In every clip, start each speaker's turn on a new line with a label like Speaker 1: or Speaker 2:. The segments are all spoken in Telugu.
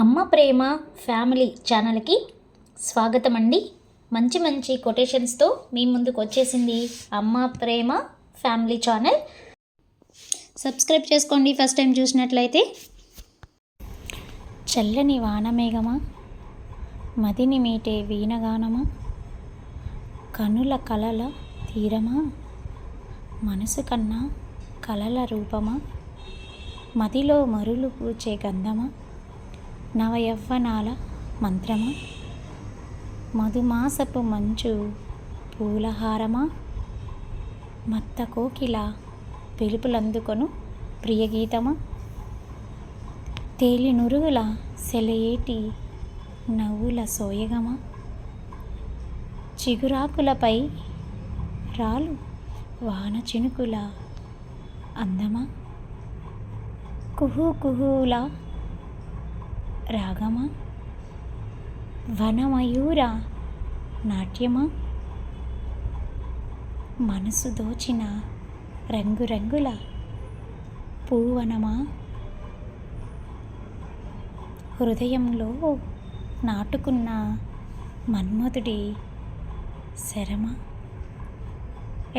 Speaker 1: అమ్మ ప్రేమ ఫ్యామిలీ ఛానల్కి స్వాగతం అండి మంచి మంచి కొటేషన్స్తో మీ ముందుకు వచ్చేసింది Amma Prema family channel. Subscribe చేసుకోండి ఫస్ట్ టైం చూసినట్లయితే. చల్లని వానమేఘమా? మదిని మీటే వీణగానమా? కనుల కలల తీరమా? మనసు కన్నా కలల రూపమా? మదిలో మరులు పూచే గంధమా? నవయవ్వనాల మంత్రమా? మధుమాసపు మంచు పూలహారమా? మత్త కోకిల పిలుపులందుకొను ప్రియగీతమా? తేలి నురుగుల సెలయేటి నవ్వుల సోయగమా? చిగురాకులపై రాలు వాన చినుకుల అందమా? కుహు కుహుల రాగమా? వనమయూర? నాట్యమా? మనసు దోచిన రంగురంగుల పూవనమా? హృదయంలో నాటుకున్న మన్మధుడి శరమ.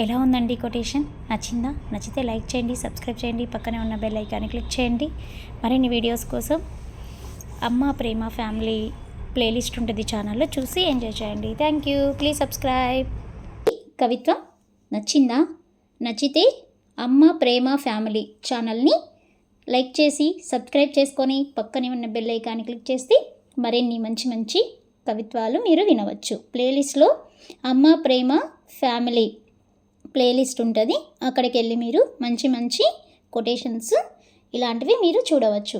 Speaker 1: ఎలా ఉందండి కొటేషన్? నచ్చిందా? నచ్చితే లైక్ చేయండి సబ్స్క్రైబ్ చేయండి పక్కనే ఉన్న బెల్ ఐకాన్ని క్లిక్ చేయండి. మరిన్ని వీడియోస్ కోసం అమ్మ ప్రేమ ఫ్యామిలీ ప్లేలిస్ట్ ఉంటుంది ఛానల్లో చూసి ఎంజాయ్ చేయండి. థ్యాంక్ యూ ప్లీజ్ సబ్స్క్రైబ్ కవిత్వం నచ్చిందా? నచ్చితే అమ్మ ప్రేమ ఫ్యామిలీ ఛానల్ని లైక్ చేసి సబ్స్క్రైబ్ చేసుకొని పక్కనే ఉన్న బెల్ ఐకాన్ని క్లిక్ చేస్తే మరిన్ని మంచి మంచి కవిత్వాలు మీరు వినవచ్చు. ప్లేలిస్ట్లో అమ్మ ప్రేమ ఫ్యామిలీ ప్లేలిస్ట్ ఉంటుంది. అక్కడికి వెళ్ళి మీరు మంచి మంచి కొటేషన్స్ ఇలాంటివి మీరు చూడవచ్చు.